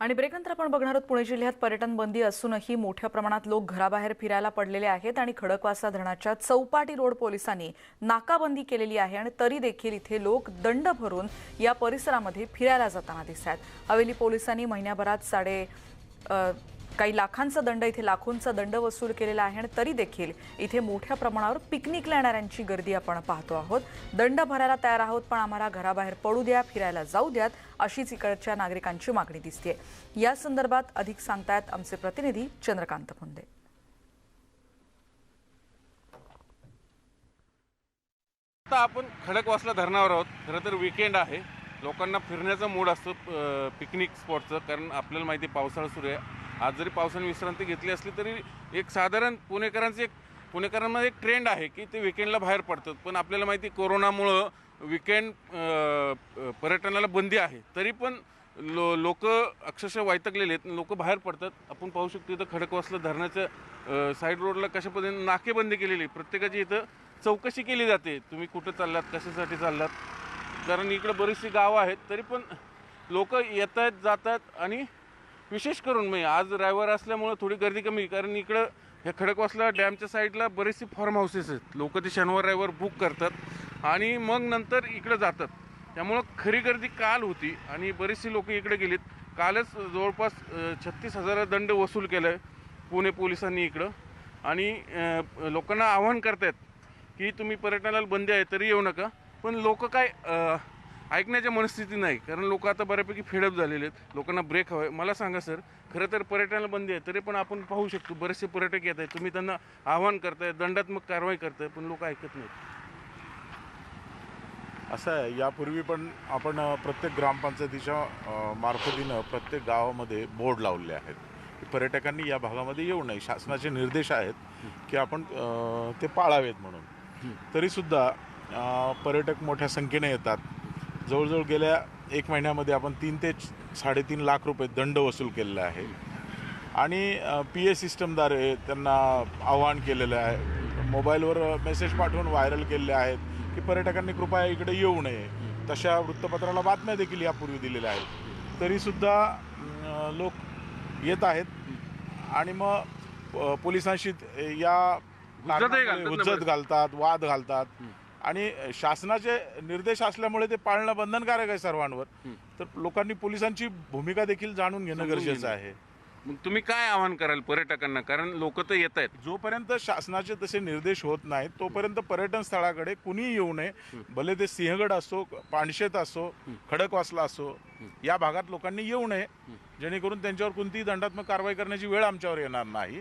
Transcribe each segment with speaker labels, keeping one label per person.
Speaker 1: आणि ब्रेकनंतर आपण बघणार आहोत पुणे जिल्ह्यात पर्यटन बंदी असूनही मोठ्या प्रमाणात लोक घराबाहेर फिरायला पडलेले आहेत आणि खडकवासा धरणाच्या चौपाटी रोड पोलिसांनी नाकाबंदी केलेली आहे आणि तरी देखील इथे लोक दंड भरून या परिसरामध्ये फिरायला जाताना दिसत आहेत हवेली पोलिसांनी महिन्याभरात साडे काही लाखांचा दंड इथे लाखोंचा दंड वसूल केलेला आहे आणि तरी देखील इथे मोठ्या प्रमाणावर पिकनिकला येणाऱ्यांची गर्दी आपण पाहतो आहोत. दंड भरायला तयार आहोत पण आम्हाला घराबाहेर पडू द्या फिरायला जाऊ द्यात अशीच इकडच्या नागरिकांची मागणी दिसते या संदर्भात अधिक सांगतायत आमचे प्रतिनिधी चंद्रकांत मुंदे
Speaker 2: आता आपण खडकवासला धरणावर आहोत. खरं तर विकेंड आहे. लोकांना फिरण्याचा मूड असतो पिकनिक स्पॉटचं कारण आपल्याला माहिती आहे पावसाळा सुरू आहे. आज जरी पावसाने विश्रांती घेतली असली तरी एक साधारण पुणेकरांचं एक पुणेकरांमध्ये एक ट्रेंड आहे की ते विकेंडला बाहेर पडतात. पण आपल्याला माहिती आहे, कोरोनामुळं विकेंड पर्यटनाला बंदी आहे. तरी पण लो लोक अक्षरशः वायतकलेले आहेत. लोक बाहेर पडतात. आपण पाहू शकतो इथं खडकवासला धरणाच्या साईड रोडला कशा पद्धतीने नाकेबंदी केलेली आहे. प्रत्येकाची इथं चौकशी केली जाते. तुम्ही कुठं चाललात कशासाठी चाललात? कारण इकडं बरीचशी गावं आहेत तरी पण लोक येत आहेत जातात आणि विशेष करून मी आज ड्रायव्हर असल्यामुळं थोडी गर्दी कमी कारण इकडं ह्या खडकवासला डॅमच्या साईडला बरेचसे फार्म हाऊसेस आहेत. लोक ते शनिवार रविवार बुक करतात आणि मग नंतर इकडं जातात. त्यामुळं खरी गर्दी काल होती आणि बरीचशी लोक इकडे गेलीत. कालच जवळपास छत्तीस हजार दंड वसूल केला आहे पुणे पोलिसांनी इकडं. आणि लोकांना आव्हान करतायत की तुम्ही पर्यटनाला बंदी आहे तरी येऊ नका. पण लोक काय ऐकण्याच्या मनस्थिती नाही. कारण लोक आता बऱ्यापैकी फेडअप झालेले आहेत. लोकांना ब्रेक हवा आहे मला सांगा सर खरं तर पर्यटनाला बंदी आहे तरी पण आपण पाहू शकतो बरेचसे पर्यटक येत आहेत. तुम्ही त्यांना आव्हान करताय दंडात्मक कारवाई करताय पण लोक ऐकत नाहीत.
Speaker 3: असं आहे. यापूर्वी पण आपण प्रत्येक ग्रामपंचायतीच्या मार्फतीनं प्रत्येक गावामध्ये बोर्ड लावले आहेत. पर्यटकांनी या भागामध्ये येऊ नये. शासनाचे निर्देश आहेत की आपण ते पाळावेत म्हणून. तरीसुद्धा पर्यटक मोठ्या संख्येने येतात. जवळजवळ गेल्या एक महिन्यामध्ये आपण तीन ते साडेतीन लाख रुपये दंड वसूल केलेला आहे. आणि पी ए सिस्टमद्वारे त्यांना आवाहन केलेलं आहे. मोबाईलवर मेसेज पाठवून व्हायरल केलेले आहेत की पर्यटकांनी कृपया इकडे येऊ नये. तशा वृत्तपत्राला बातम्या देखील यापूर्वी दिलेल्या आहेत. तरीसुद्धा लोक येत आहेत. आणि मग पोलिसांशी या हुज्जत
Speaker 2: बरं.
Speaker 3: घालतात वाद घालतात. आणि शासनाचे निर्देश असल्यामुळे ते पाळणं बंधनकारक आहे सर्वांवर. तर लोकांनी पोलिसांची भूमिका देखील जाणून घेणं गरजेचं. आहे.
Speaker 2: मग तुम्ही काय आव्हान कराल पर्यटकांना? कारण लोक तर येत आहेत.
Speaker 3: जोपर्यंत शासनाचे तसे निर्देश होत नाहीत तोपर्यंत पर्यटन स्थळाकडे कुणीही येऊ नये. भले ते सिंहगड असो पाणशेत असो खडकवासला असो या भागात लोकांनी येऊ नये. जेणेकरून त्यांच्यावर कोणतीही दंडात्मक कारवाई करण्याची वेळ आमच्यावर येणार नाही.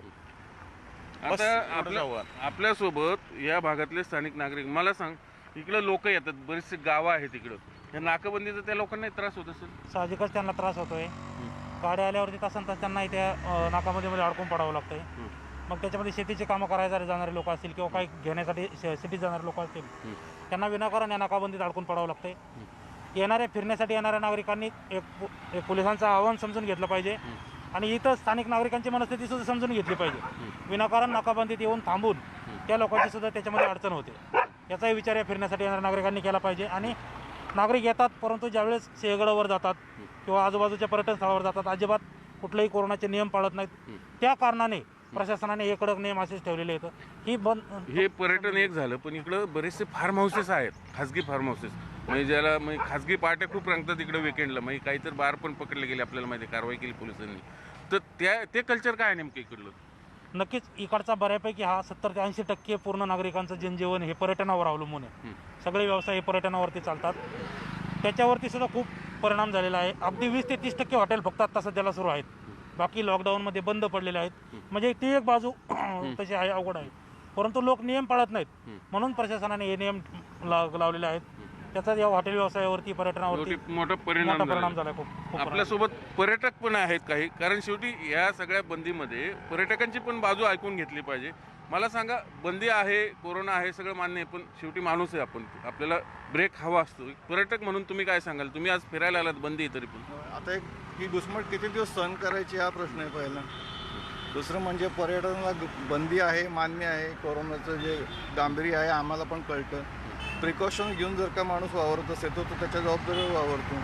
Speaker 3: बस
Speaker 2: आता
Speaker 3: एवढंच
Speaker 2: आपल्या
Speaker 3: आव्हान.
Speaker 2: आपल्यासोबत या भागातले स्थानिक नागरिक मला सांग इकडं लोक येतात बरेचसे गावं आहेत इकडं. या नाकाबंदीचा त्या लोकांना त्रास होत असेल?
Speaker 4: साहजिकच त्यांना त्रास होतोय. गाड्या आल्यावरती तासन तास त्यांना इथे अ, नाकामध्ये मध्ये अडकून पडावं लागतंय. मग त्याच्यामध्ये शेतीची कामं करायला जाणारे लोक असतील किंवा काही घेण्यासाठी सिटीत जाणारे लोक असतील त्यांना विनाकारण या नाकाबंदीत अडकून पडावं लागतंय. येणाऱ्या फिरण्यासाठी येणाऱ्या नागरिकांनी एक पो- एक पोलिसांचं आव्हान समजून घेतलं पाहिजे. आणि इथं स्थानिक नागरिकांची मनस्थिती सुद्धा समजून घेतली पाहिजे. विनाकारण नाकाबंदीत येऊन थांबून त्या लोकांची सुद्धा त्याच्यामध्ये अडचण होते. याचाही विचार या फिरण्यासाठी येणाऱ्या नागरिकांनी केला पाहिजे आणि नागरिक येतात परंतु ज्यावेळेस सिंहगडावर जातात किंवा आजूबाजूच्या पर्यटन स्थळावर जातात अजिबात कुठलेही कोरोनाचे नियम पाळत नाहीत. त्या कारणाने प्रशासनाने हे कडक नियम असेच ठेवलेले आहेत. ही बंद
Speaker 2: हे पर्यटन एक झालं पण इकडं बरेचसे फार्म हाऊसेस आहेत खाजगी फार्म हाऊसेस म्हणजे ज्याला म्हणजे खाजगी पार्ट्या खूप रंगतात इकडं विकेंडला म्हणजे काहीतरी बार पण पकडले गेले आपल्याला माहिती कारवाई केली पोलिसांनी. तर त्या ते कल्चर काय आहे नेमकं इकडलं?
Speaker 4: नक्कीच इकडचा बऱ्यापैकी हा सत्तर ते ऐंशी टक्के पूर्ण नागरिकांचं जनजीवन हे पर्यटनावर अवलंबून आहे. सगळे व्यवसाय हे पर्यटनावरती चालतात. त्याच्यावरती सुद्धा खूप परिणाम झालेला आहे. अगदी वीस ते तीस टक्के हॉटेल फक्त आता सध्याला सुरू आहेत. बाकी लॉकडाऊनमध्ये बंद पडलेले आहेत. म्हणजे ती एक बाजू तशी आहे अवघड आहे. परंतु लोक नियम पाळत नाहीत. म्हणून प्रशासनाने हे नियम लाव- लावलेले आहेत. त्याचा या हॉटेल व्यवसायावरती पर्यटनावरती
Speaker 2: शेवटी मोठा परिणाम
Speaker 4: मोठा. परिणाम झाला खूप.
Speaker 2: आपल्यासोबत पर्यटक पण आहेत काही. कारण शेवटी या सगळ्या बंदीमध्ये पर्यटकांची पण बाजू ऐकून घेतली पाहिजे. मला सांगा बंदी आहे कोरोना आहे सगळं मान्य आहे पण शेवटी माणूस आहे आपण. आपल्याला ब्रेक हवा असतो. पर्यटक म्हणून तुम्ही काय सांगाल? तुम्ही आज फिरायला आलात बंदी आहे तरी पण.
Speaker 5: आता एक ही घुसमट किती दिवस सहन करायची हा प्रश्न आहे पहिला. दुसरं म्हणजे पर्यटनाला बंदी आहे मान्य आहे कोरोनाचं जे गांभीर्य आहे आम्हाला पण कळतं. प्रिकॉशन घेऊन जर का माणूस वावरत असेल तर तो त्याच्या जबाबदारीवर वावरतो.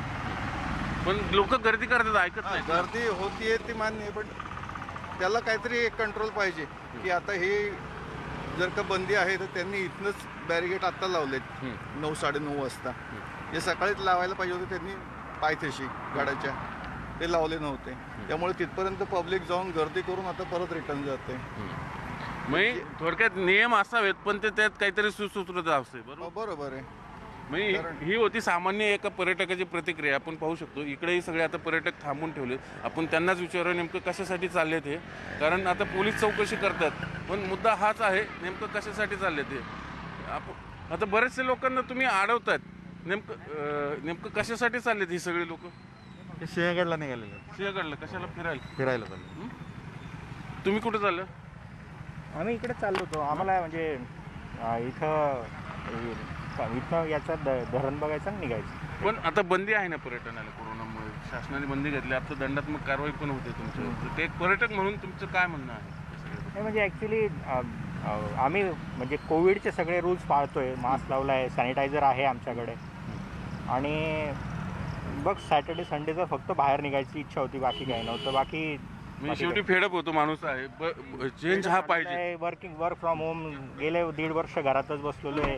Speaker 2: पण लोक गर्दी करतात ऐकत
Speaker 5: हा,
Speaker 2: नाही
Speaker 5: गर्दी होतीये ती मान्य आहे पण त्याला काहीतरी एक कंट्रोल पाहिजे की आता हे जर का बंदी आहे तर त्यांनी इथनंच बॅरिगेट आत्ता लावलेत नऊ साडेनऊ वाजता. जे सकाळीच लावायला पाहिजे होते त्यांनी पायथ्याशी गाड्याच्या ते लावले नव्हते. त्यामुळे तिथपर्यंत पब्लिक जाऊन गर्दी करून आता परत रिटर्न जाते.
Speaker 2: म्हणजे थोडक्यात नियम असावेत पण ते त्यात काहीतरी सुसूत्रता असते बरोबर?
Speaker 5: हो, बरोबर आहे.
Speaker 2: म्हणजे ही होती सामान्य एका पर्यटकाची प्रतिक्रिया. आपण पाहू शकतो इकडेही सगळे आता पर्यटक थांबून ठेवले आपण त्यांनाच विचारू नेमकं कशासाठी चालले ते कारण आता पोलीस चौकशी करतात. पण मुद्दा हाच आहे नेमकं कशासाठी चालले ते आपण आता बरेचसे लोकांना तुम्ही अडवतात नेमकं नेमकं कशासाठी चाललेत ही सगळी लोक?
Speaker 6: ते सिंहगडला निघालेलं.
Speaker 2: सिंहगडला कशाला फिरायला?
Speaker 6: फिरायला चाललं.
Speaker 2: तुम्ही कुठं चाललं?
Speaker 7: आम्ही इकडे चाललो होतो. आम्हाला म्हणजे अं, इथं इथं याचा द धरण बघायचं आणि निघायचं.
Speaker 2: पण आता बंदी आहे ना पर्यटनाला कोरोनामुळे? शासनाने बंदी घातली आता दंडात्मक कारवाई पण होते तुमच्या तर ते एक पर्यटक म्हणून तुमचं काय म्हणणं आहे?
Speaker 7: नाही म्हणजे ॲक्च्युली आम्ही म्हणजे कोविडचे सगळे रूल्स पाळतोय. मास्क लावला आहे सॅनिटायझर आहे आमच्याकडे. आणि बघ सॅटर्डे संडेचं फक्त बाहेर निघायची इच्छा होती बाकी काही नव्हतं. बाकी
Speaker 2: म्हणजे शेवटी फेडअप होतो माणूस आहे. चेंज हा पाहिजे.
Speaker 7: वर्किंग वर्क फ्रॉम होम गेले दीड वर्ष घरातच बसलेलो आहे.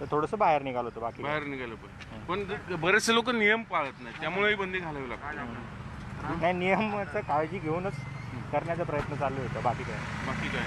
Speaker 7: तर थोडंसं बाहेर निघालो होतो बाकी
Speaker 2: बाहेर निघालं पण. बरेचसे लोक नियम पाळत नाही त्यामुळेही बंदी घालावी लागते.
Speaker 7: नाही नियमाचं काळजी घेऊनच करण्याचा प्रयत्न चालू होता बाकी नाही.
Speaker 2: बाकी काय.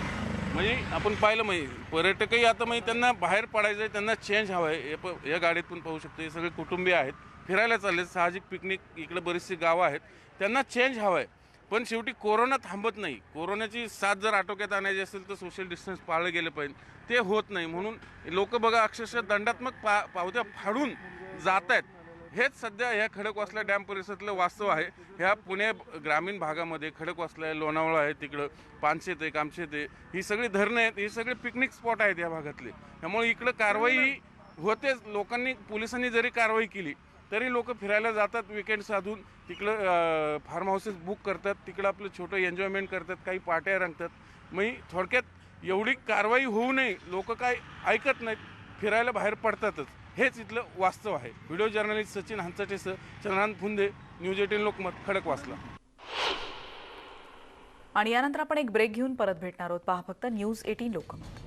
Speaker 2: म्हणजे आपण पाहिलं म्हणजे पर्यटकही आता म्हणजे त्यांना बाहेर पडायचं आहे त्यांना चेंज हवा आहे या गाडीत पण पाहू शकतो हे सगळे कुटुंबीय आहेत. फिरायला चालले साहजिक पिकनिक इकडे बरीचशी गावं आहेत. त्यांना चेंज हवा आहे पण शेवटी कोरोना थांबत नाही. कोरोनाची साथ जर आटोक्यात आणायची असेल तर सोशल डिस्टन्स पाळलं गेलं पाहिजे. ते होत नाही. म्हणून लोक बघा अक्षरशः दंडात्मक पा पावत्या फाडून जात आहेत. हेच सध्या ह्या खडकवासला डॅम परिसरातलं वास्तव आहे. ह्या पुणे ग्रामीण भागामध्ये खडकवासला आहे लोणावळा आहे तिकडं पानशेत आहे कामशेत आहे. ही सगळी धरणं आहेत ही सगळे पिकनिक स्पॉट आहेत या भागातले. त्यामुळे इकडं कारवाई होतेच. लोकांनी पोलिसांनी जरी कारवाई केली तरी लोक फिरायला जातात विकेंड साधून. तिकडं फार्म हाऊसेस बुक करतात. तिकडं आपलं छोटं एन्जॉयमेंट करतात. काही पाट्या रंगतात. मग थोडक्यात एवढी कारवाई होऊ नये. लोक काय ऐकत नाहीत. फिरायला बाहेर पडतातच. हेच इथलं वास्तव आहे. व्हिडिओ जर्नलिस्ट सचिन हंचटेसह चंद्रकांत फुंदे न्यूज एटीन लोकमत खडक वाचला.
Speaker 1: आणि यानंतर आपण एक ब्रेक घेऊन परत भेटणार आहोत. पहा फक्त न्यूज एटीन लोकमत.